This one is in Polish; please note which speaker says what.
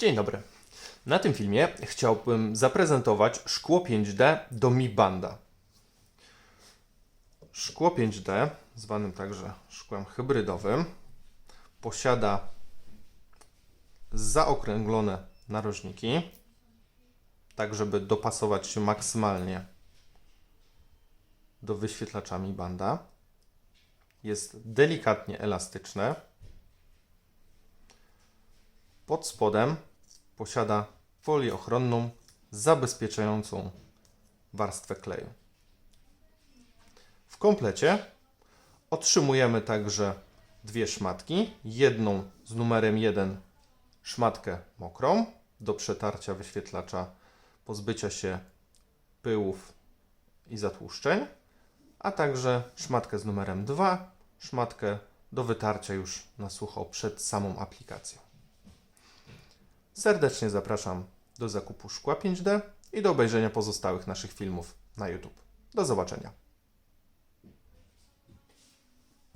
Speaker 1: Dzień dobry. Na tym filmie chciałbym zaprezentować szkło 5D do Mi Banda. Szkło 5D, zwanym także szkłem hybrydowym, posiada zaokrąglone narożniki, tak żeby dopasować się maksymalnie do wyświetlacza Mi Banda. Jest delikatnie elastyczne. Pod spodem posiada folię ochronną zabezpieczającą warstwę kleju. W komplecie otrzymujemy także dwie szmatki. Jedną z numerem 1 szmatkę mokrą do przetarcia wyświetlacza, pozbycia się pyłów i zatłuszczeń, a także szmatkę z numerem 2, szmatkę do wytarcia już na sucho przed samą aplikacją. Serdecznie zapraszam do zakupu szkła 5D i do obejrzenia pozostałych naszych filmów na YouTube. Do zobaczenia.